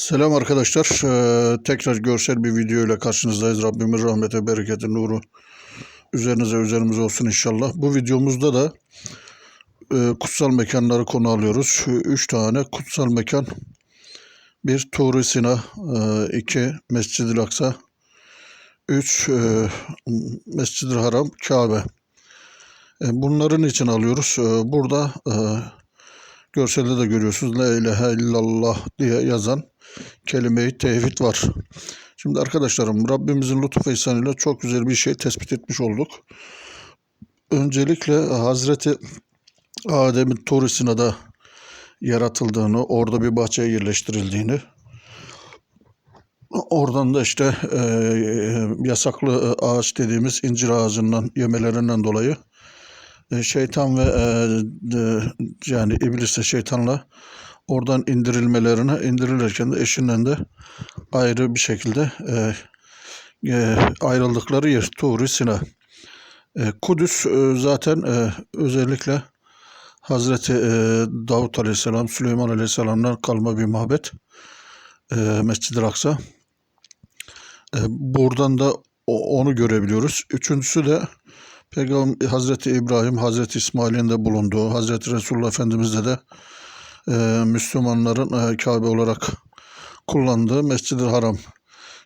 Selam arkadaşlar. Ee, tekrar görsel bir video ile karşınızdayız. Rabbimin rahmeti, bereketi, nuru üzerinize üzerimize olsun inşallah. Bu videomuzda da e, kutsal mekanları konu alıyoruz. Üç tane kutsal mekan. Bir Tur Sina, e, iki Mescid-i Aksa, üç e, Mescid-i Haram, Kabe. E, bunların için alıyoruz. E, burada e, görselde de görüyorsunuz. La ilahe illallah diye yazan kelime-i tevhid var. Şimdi arkadaşlarım Rabbimizin lütuf ve ihsanıyla çok güzel bir şey tespit etmiş olduk. Öncelikle Hazreti Adem'in Tur da yaratıldığını, orada bir bahçeye yerleştirildiğini, oradan da işte e, yasaklı ağaç dediğimiz incir ağacından yemelerinden dolayı e, şeytan ve e, de, yani iblisle şeytanla oradan indirilmelerine indirilirken de eşinden de ayrı bir şekilde e, e, ayrıldıkları yer Tur Sina. E, Kudüs e, zaten e, özellikle Hazreti e, Davut Aleyhisselam, Süleyman Aleyhisselam'dan kalma bir mabet. E, Mescid-i Aksa. E, buradan da o, onu görebiliyoruz. Üçüncüsü de Peygamber Hazreti İbrahim, Hazreti İsmail'in de bulunduğu, Hazreti Resulullah Efendimiz'de de Müslümanların e, Kabe olarak kullandığı Mescid-i Haram.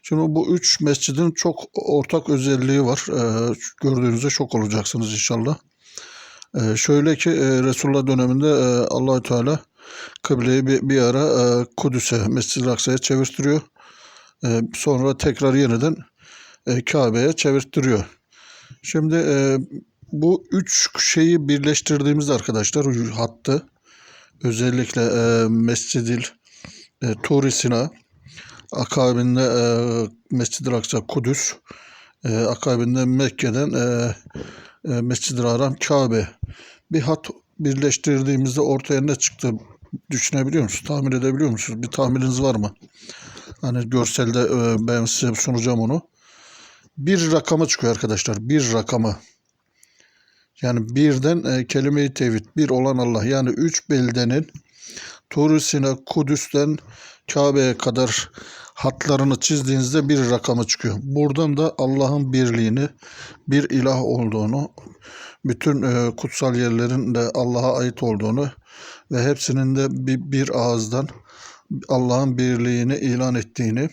Şimdi bu üç mescidin çok ortak özelliği var. E, gördüğünüzde şok olacaksınız inşallah. E, şöyle ki e, Resulullah döneminde e, Allahü Teala kıbleyi bir, bir ara e, Kudüs'e, Mescid-i Aksa'ya çevirtiriyor. E, sonra tekrar yeniden e, Kabe'ye çevirttiriyor. Şimdi e, bu üç şeyi birleştirdiğimizde arkadaşlar hattı özellikle e, Mescidil e, Tur Sina akabinde e, Mescid-i Aksa Kudüs e, akabinde Mekke'den e, e, Mescid-i Haram Kabe bir hat birleştirdiğimizde ortaya ne çıktı düşünebiliyor musunuz? Tahmin edebiliyor musunuz? Bir tahmininiz var mı? Hani görselde e, ben size sunacağım onu. Bir rakama çıkıyor arkadaşlar. Bir rakama. Yani birden e, kelime-i tevhid, bir olan Allah. Yani üç beldenin Turusina, Kudüs'ten Kabe'ye kadar hatlarını çizdiğinizde bir rakamı çıkıyor. Buradan da Allah'ın birliğini, bir ilah olduğunu, bütün e, kutsal yerlerin de Allah'a ait olduğunu ve hepsinin de bir, bir ağızdan Allah'ın birliğini ilan ettiğini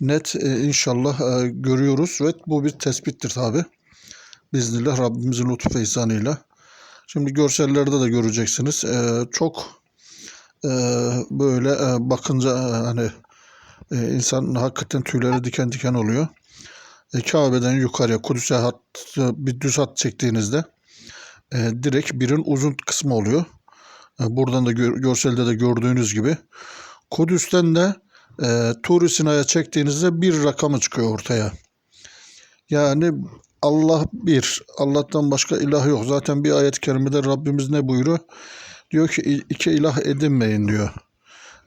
net e, inşallah e, görüyoruz ve bu bir tespittir tabi. Biiznillah Rabbimizin lütuf ve ihsanıyla. Şimdi görsellerde de göreceksiniz. E, çok e, böyle e, bakınca e, hani e, insan hakikaten tüyleri diken diken oluyor. E, Kabe'den yukarıya Kudüs'e hat, bir düz hat çektiğinizde e, direkt birin uzun kısmı oluyor. E, buradan da gör, görselde de gördüğünüz gibi. Kudüs'ten de e, Tur Sina'ya çektiğinizde bir rakamı çıkıyor ortaya. Yani Allah bir. Allah'tan başka ilah yok. Zaten bir ayet-i kerimede Rabbimiz ne buyuruyor? Diyor ki iki ilah edinmeyin diyor.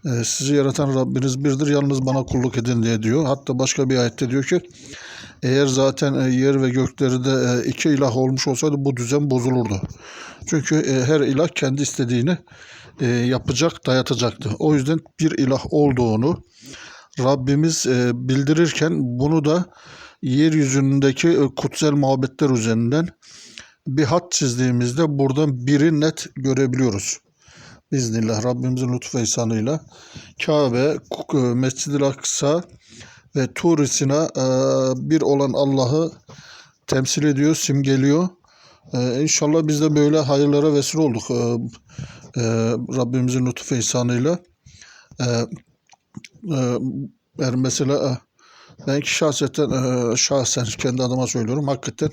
E, sizi yaratan Rabbiniz birdir. Yalnız bana kulluk edin diye diyor. Hatta başka bir ayette diyor ki eğer zaten e, yer ve gökleri de e, iki ilah olmuş olsaydı bu düzen bozulurdu. Çünkü e, her ilah kendi istediğini yapacak, dayatacaktı. O yüzden bir ilah olduğunu Rabbimiz e, bildirirken bunu da yeryüzündeki e, kutsal muhabbetler üzerinden bir hat çizdiğimizde buradan biri net görebiliyoruz. Biiznillah Rabbimizin lütfu ihsanıyla Kabe, e, Mescid-i Aksa ve Tur Sina e, bir olan Allah'ı temsil ediyor, simgeliyor. İnşallah biz de böyle hayırlara vesile olduk. Rabbimizin lütfu ihsanıyla. Yani mesela ben ki şahseten şahsen kendi adıma söylüyorum. Hakikaten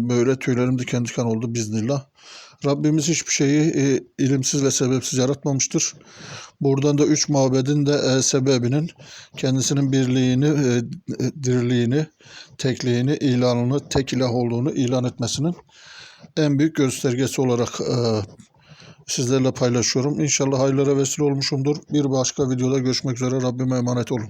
böyle tüylerim diken diken oldu biznillah. Rabbimiz hiçbir şeyi ilimsiz ve sebepsiz yaratmamıştır. Buradan da üç mabedin de sebebinin kendisinin birliğini, dirliğini, tekliğini, ilanını, tek ilah olduğunu ilan etmesinin en büyük göstergesi olarak sizlerle paylaşıyorum. İnşallah hayırlara vesile olmuşumdur. Bir başka videoda görüşmek üzere. Rabbime emanet olun.